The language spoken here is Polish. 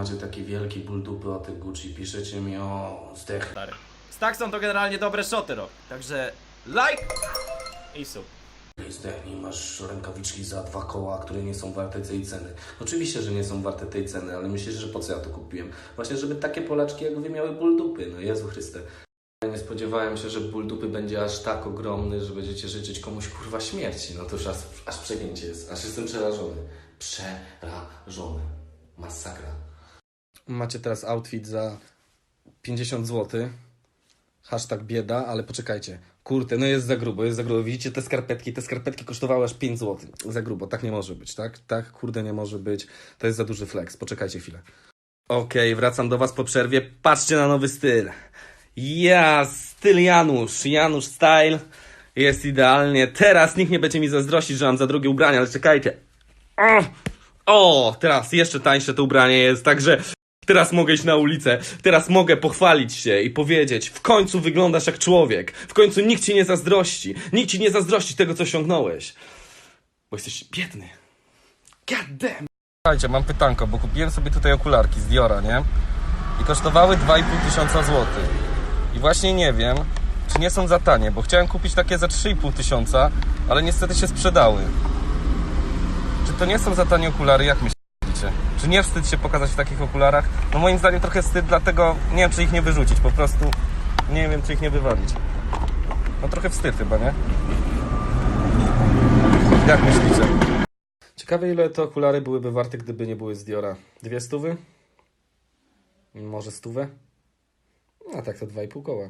macie taki wielki ból dupy o tych Gucci, piszecie mi o zdech. Stary. Stack są to generalnie dobre shoty, rok. Także like i sub. Zdechnij, masz rękawiczki za dwa koła, które nie są warte tej ceny. Oczywiście, że nie są warte tej ceny, ale myślisz, że po co ja to kupiłem? Właśnie, żeby takie Polaczki jak wy miały ból dupy, no Jezu Chryste. Ja nie spodziewałem się, że ból dupy będzie aż tak ogromny, że będziecie życzyć komuś kurwa śmierci. No to już aż, aż przegięcie jest, aż jestem przerażony. Przerażony. Masakra. Macie teraz outfit za 50 zł. Hashtag bieda, ale poczekajcie. Kurde, no jest za grubo, jest za grubo. Widzicie te skarpetki? Te skarpetki kosztowały aż 5 zł. Za grubo, tak nie może być, tak? Tak, kurde, nie może być. To jest za duży flex. Poczekajcie chwilę. Okej, wracam do Was po przerwie. Patrzcie na nowy styl. Ja, styl Janusz. Janusz style. Jest idealnie. Teraz nikt nie będzie mi zazdrościć, że mam za drogie ubrania, ale czekajcie. O, teraz jeszcze tańsze to ubranie jest, także teraz mogę iść na ulicę, teraz mogę pochwalić się i powiedzieć, w końcu wyglądasz jak człowiek, w końcu nikt ci nie zazdrości, nikt ci nie zazdrości tego, co osiągnąłeś, bo jesteś biedny. God damn. Słuchajcie, mam pytanko, bo kupiłem sobie tutaj okularki z Diora, nie? I kosztowały 2,5 tysiąca złotych. I właśnie nie wiem, czy nie są za tanie, bo chciałem kupić takie za 3,5 tysiąca, ale niestety się sprzedały. Czy to nie są za tanie okulary, jak Czy nie wstyd się pokazać w takich okularach? No moim zdaniem trochę wstyd, dlatego nie wiem, czy ich nie wyrzucić, po prostu nie wiem, czy ich nie wywalić. No trochę wstyd chyba, nie? Jak myślicie? Ciekawe ile te okulary byłyby warte, gdyby nie były z Diora. Dwie stówy? Może stówę? A tak to dwa i pół koła.